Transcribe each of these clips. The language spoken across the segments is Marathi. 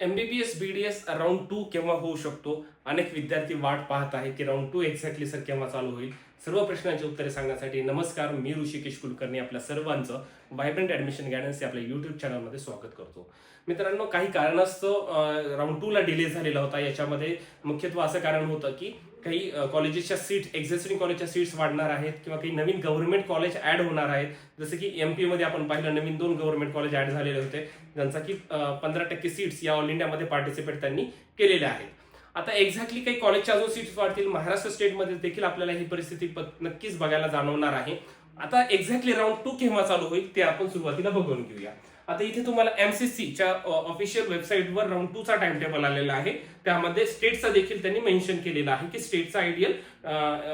एमबीबीएस बीडीएस राऊंड टू केव्हा होऊ शकतो? अनेक विद्यार्थी वाट पाहत आहे की राऊंड टू एक्झॅक्टली सर केव्हा चालू होईल? सर्व प्रश्नांची उत्तरे सांगण्यासाठी नमस्कार मी ऋषिकेश कुलकर्णी आपल्या सर्वांचं व्हायब्रंट ऍडमिशन गायडन्स आपल्या युट्यूब चॅनलमध्ये स्वागत करतो. मित्रांनो काही कारणास्तव राऊंड टू ला डिले झालेला होता. याच्यामध्ये मुख्यत्वे असं कारण होतं की काही कॉलेजेसच्या सीट एक्झिस्टिंग कॉलेजच्या सीट्स वाढणार आहेत किंवा काही नवीन गव्हर्नमेंट कॉलेज ऍड होणार आहेत. जसं की एमपी मध्ये आपण पाहिलं नवीन दोन गव्हर्नमेंट कॉलेज ऍड झालेले होते ज्यांचा की पंधरा टक्के सीट्स या ऑल इंडियामध्ये पार्टिसिपेट त्यांनी केलेल्या आहेत. आता एक्झॅक्टली काही कॉलेजच्या अजून सीट्स वाढतील. महाराष्ट्र स्टेटमध्ये देखील आपल्याला ही परिस्थिती नक्कीच बघायला जाणवणार आहे. आता एक्झॅक्टली राऊंड टू केव्हा चालू होईल ते आपण सुरुवातीला बघून घेऊया. आता इथे तुम्हाला एमसीसीच्या ऑफिशियल वेबसाईटवर राऊंड टू चा टाइम टेबल आलेला आहे. त्यामध्ये स्टेटचा देखील त्यांनी मेन्शन केलेला आहे की स्टेटचा ideal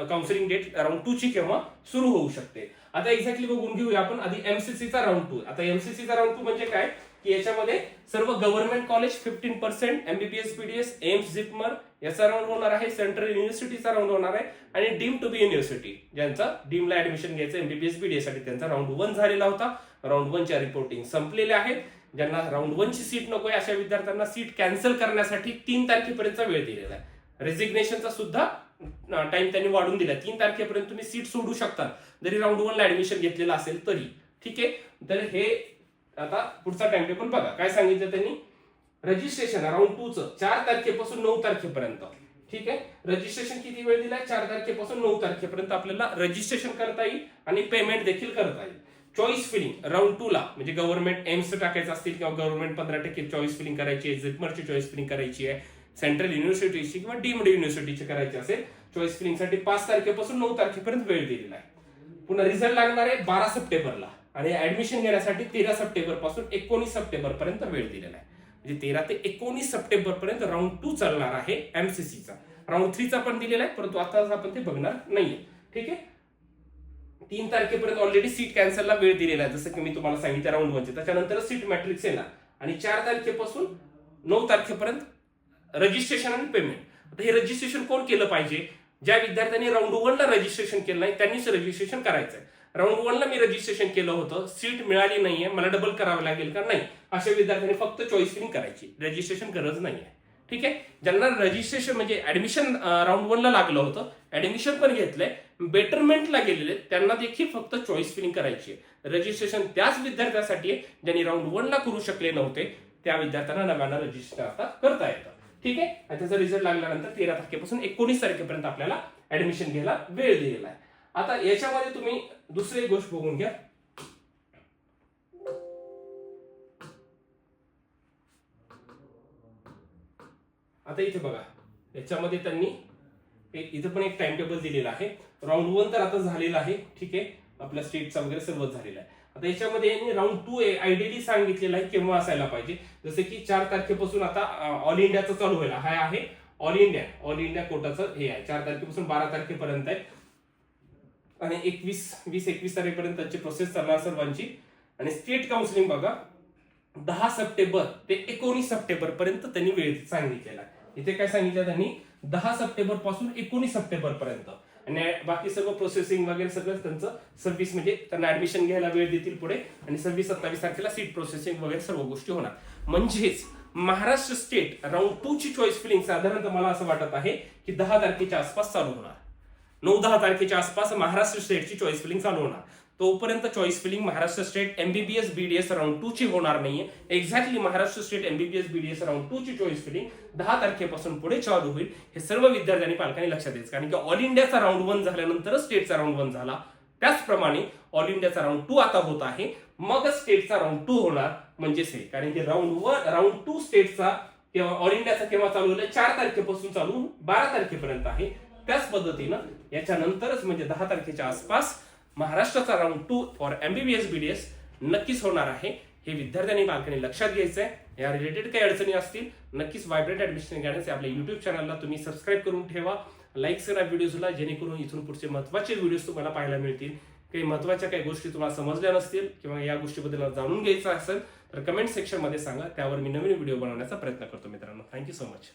counselling date round two ची केव्हा सुरू होऊ शकते. आता एक्झॅक्टली बघून घेऊया आपण आधी एमसीसीचा राऊंड टू आता एमसीसीचा राऊंड टू म्हणजे काय? की याच्यामध्ये सर्व government college fifteen percent MBBS BDS AIIMS JIPMER याचा राऊंड होणार आहे. सेंट्रल युनिव्हर्सिटीचा राऊंड होणार आहे. आणि डीम टू बी युनिव्हर्सिटी ज्यांचा डीमला ऍडमिशन घ्यायचं एमबीबीएस बीडीएससाठी त्यांचा राऊंड वन झालेला होता. राऊंड वनच्या रिपोर्टिंग संपलेल्या आहेत. ज्यांना राऊंड वन ची सीट नको आहे अशा विद्यार्थ्यांना सीट कॅन्सल करण्यासाठी तीन तारखेपर्यंतचा वेळ दिलेला आहे. रेजिग्नेशनचा सुद्धा टाइम त्यांनी वाढून दिला. तीन तारखेपर्यंत तुम्ही सीट सोडू शकता. जरी राऊंड वनला ऍडमिशन घेतलेलं असेल तरी. ठीक आहे? तर हे आता पुढचा टाइम टेबल बघा. काय सांगितलं त्यांनी? रजिस्ट्रेशन राऊंड टू च. चार तारखेपासून नऊ तारखेपर्यंत. ठीक आहे? रजिस्ट्रेशन किती वेळ दिलाय? चार तारखेपासून नऊ तारखेपर्यंत आपल्याला रजिस्ट्रेशन करता येईल आणि पेमेंट देखील करता येईल. चॉईस फिलिंग राऊंड टू ला. म्हणजे गव्हर्नमेंट एम्स टाकायचं असतील किंवा गव्हर्नमेंट पंधरा टक्के चॉईस फिलिंग करायची आहे जिपमरची चॉईस फिलिंग करायची आहे सेंट्रल युनिव्हर्सिटीची किंवा डीम्ड युनिव्हर्सिटीची करायची असेल चॉईस फिलिंगसाठी पाच तारखेपासून नऊ तारखेपर्यंत वेळ दिलेला आहे. पुन्हा रिझल्ट लागणार आहे बारा सप्टेंबरला. आणि ऍडमिशन घेण्यासाठी तेरा सप्टेंबरपासून एकोणीस सप्टेंबर पर्यंत वेळ दिलेला आहे. म्हणजे तेरा ते एकोणीस सप्टेंबर पर्यंत राऊंड टू चालणार आहे एमसीसीचा राऊंड थ्रीचा पण दिलेला आहे परंतु आता आपण ते बघणार नाहीये. ठीक आहे? तीन तारखेपर्यंत ऑलरेडी सीट कॅन्सलला वेळ दिलेला आहे. जसं की मी तुम्हाला सांगितलं राऊंड वनचे त्याच्यानंतर सीट मॅट्रिक्स येणार. आणि चार तारखेपासून नऊ तारखेपर्यंत रजिस्ट्रेशन आणि पेमेंट आता हे रजिस्ट्रेशन कोण केलं पाहिजे? ज्या विद्यार्थ्यांनी राऊंड वनला रजिस्ट्रेशन केलं नाही त्यांनीच रजिस्ट्रेशन करायचं आहे राऊंड वनला मी रजिस्ट्रेशन केलं होतं. सीट मिळाली नाहीये. मला डबल करावं लागेल का? नाही. अशा विद्यार्थ्यांनी फक्त चॉईसिंग करायची. रजिस्ट्रेशन गरज नाहीये. ठीक आहे? ज्यांना रजिस्ट्रेशन म्हणजे ऍडमिशन राऊंड वनला लागलं होतं ऍडमिशन पण घेतलंय बेटरमेंटला गेलेले त्यांना देखील फक्त चॉईस फिलिंग करायची आहे. रजिस्ट्रेशन त्याच विद्यार्थ्यांसाठी आहे ज्यांनी राऊंड वनला करू शकले नव्हते त्या विद्यार्थ्यांना नव्यानं रजिस्टर आता करता येतं. ठीक आहे? आणि त्याचा रिझल्ट लागल्यानंतर तेरा तारखेपासून एकोणीस तारखेपर्यंत आपल्याला ऍडमिशन घ्यायला वेळ दिलेला आहे. आता याच्यामध्ये तुम्ही दुसरी एक गोष्ट बघून घ्या. आता इथे बघा. याच्यामध्ये त्यांनी एक इथं पण एक टाइम टेबल दिलेला आहे. राऊंड वन तर आता झालेला आहे. ठीक आहे? आपल्या स्टेटचा वगैरे सर्वच झालेला आहे. आता याच्यामध्ये राऊंड टू आयडियली सांगितलेलं आहे केव्हा असायला पाहिजे? जसं की चार तारखेपासून आता ऑल इंडियाचं चालू व्हायला. हा आहे. ऑल इंडिया ऑल इंडिया कोटाचं हे आहे. चार तारखेपासून बारा तारखेपर्यंत आहे. आणि एकवीस वीस एकवीस तारखेपर्यंत त्यांची प्रोसेस चालणार सर्वांची. आणि स्टेट काउन्सिलिंग बघा दहा सप्टेंबर ते एकोणीस सप्टेंबर पर्यंत त्यांनी वेळ सांगितलेला इथे काय सांगितलं त्यांनी? दहा सप्टेंबरपासून एकोणीस सप्टेंबर पर्यंत आणि बाकी सर्व प्रोसेसिंग वगैरे सगळं त्यांचं सव्वीस म्हणजे त्यांना ऍडमिशन घ्यायला वेळ देतील पुढे. आणि सव्वीस सत्तावीस तारखेला सीट प्रोसेसिंग वगैरे सर्व गोष्टी होणार. म्हणजेच महाराष्ट्र स्टेट राऊंड टू ची चॉईस फिलिंग साधारणतः मला असं वाटत आहे की दहा तारखेच्या आसपास चालू होणार. नऊ दहा तारखेच्या आसपास महाराष्ट्र स्टेटची चॉईस फिलिंग चालू होणार. तोपर्यंत choice filling Maharashtra state MBBS BDS round two ची होणार नाहीये. Exactly Maharashtra state MBBS BDS round two ची चॉईस फिलिंग दहा तारखेपासून पुढे चालू होईल. हे सर्व विद्यार्थ्यांनी पालकांनी लक्षात द्यायचं. कारण की ऑल इंडियाचा राऊंड वन झाल्यानंतर स्टेटचा राऊंड वन झाला. त्याचप्रमाणे ऑल इंडियाचा राऊंड टू आता होत आहे. मग स्टेटचा राऊंड टू होणार म्हणजेच हे. कारण की राऊंड वन राऊंड टू स्टेटचा किंवा ऑल इंडियाचा केव्हा चालू होईल चार तारखेपासून चालू बारा तारखेपर्यंत आहे. त्याच पद्धतीनं याच्यानंतरच म्हणजे दहा तारखेच्या आसपास महाराष्ट्राचा round two for MBBS BDS नक्कीच होणार आहे. हे विद्यार्थ्यांनी पालकांनी लक्षात घ्यायचं आहे या रिलेटेड काही अडचणी असतील नक्कीच व्हायब्रंट ऍडमिशन गायडन्स आपल्या युट्यूब चॅनलला तुम्ही सबस्क्राईब करून ठेवा. लाईक करा व्हिडिओजला जेणेकरून इथून पुढचे महत्त्वाचे व्हिडिओज तुम्हाला पाहायला मिळतील. काही महत्त्वाच्या काही गोष्टी तुम्हाला समजल्या नसतील किंवा या गोष्टीबद्दल जाणून घ्यायचं असेल तर कमेंट सेक्शनमध्ये सांगा. त्यावर मी नवीन व्हिडिओ बनवण्याचा प्रयत्न करतो मित्रांनो. Thank you so much